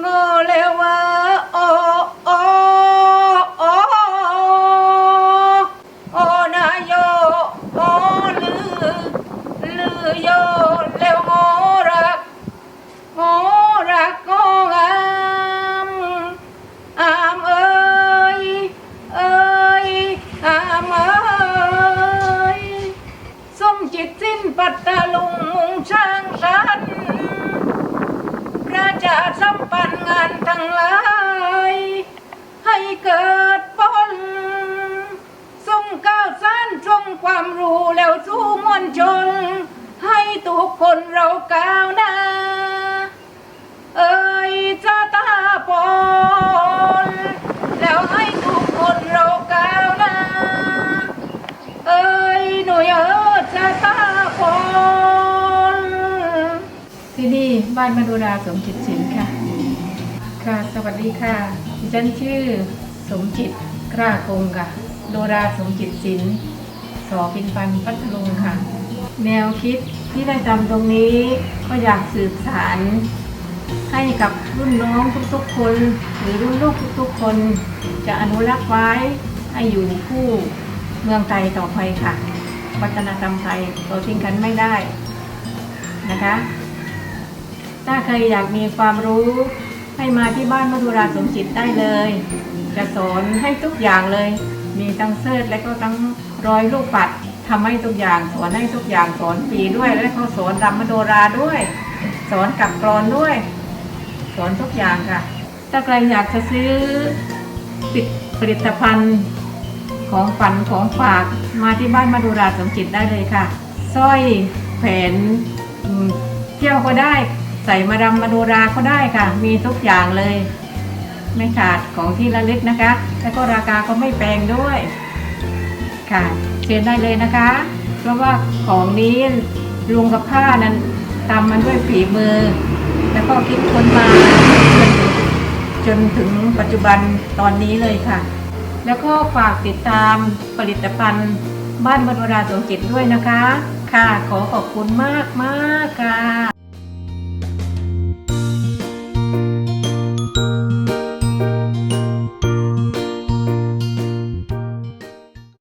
โง่แล้วว่าโอโอโอโอนายโยโอลือลือโยแล้วโง่รักโง่รักโง่งามอามเอ้ยเอ้ยอามเอ้ยสมจิตสิ้นปัตตาลุงมุงช่างสัน น่าจะสัมปันงานทั้งหลาย ให้เกิดผลทรงก้าวสานทรงความรู้แล้วสู้มวลชน ให้ทุกคนเราก้าวหน้า ที่นี่บ้านมโนราสมจิตศิลป์ค่ะ ค่ะ สวัสดีค่ะดิฉันชื่อสมจิตกล้าคงค่ะโดราสมจิตศิลป์สอปินปันพัทลุงค่ะ แนวคิดที่ได้ทำตรงนี้ ก็อยากสืบสารให้กับรุ่นน้องทุกๆคน หรือรุ่นลูกทุกๆคน จะอนุรักษ์ไว้ให้อยู่คู่เมืองไทยต่อไปค่ะ วัฒนธรรมไทยเราทิ้งกันไม่ได้นะคะ ถ้าใครอยากมีความรู้ให้มาที่บ้านมธุราสมจิตได้เลย จะสอนให้ทุกอย่างเลย มีทั้งเซิร์ชและก็ทั้งร้อยลูกปัดทำให้ทุกอย่างสอนให้ทุกอย่างสอนฟรีด้วย และก็สอนรำมโนราด้วย สอนกับกรอนด้วย สอนทุกอย่างค่ะ ถ้าใครอยากจะซื้อติดผลิตภัณฑ์ของฝันของฝากมาที่บ้านมาดูราสมจิตได้เลยค่ะสร้อยแขวนเที่ยวก็ได้ ใส่มาดำมาดูราก็ได้ค่ะ มีทุกอย่างเลย ไม่ขาดของที่ระลึกนะคะ แล้วก็ราคาก็ไม่แพงด้วย ค่ะเชิญได้เลยนะคะ เพราะว่าของนี้ลุงกับผ้านั้นทำมันด้วยฝีมือ แล้วก็คิดค้นมาจนถึงปัจจุบันตอนนี้เลยค่ะ แล้วก็ฝากติดตามผลิตภัณฑ์บ้านบรรดาสมจิตด้วยนะคะ ค่ะขอขอบคุณมากมากค่ะ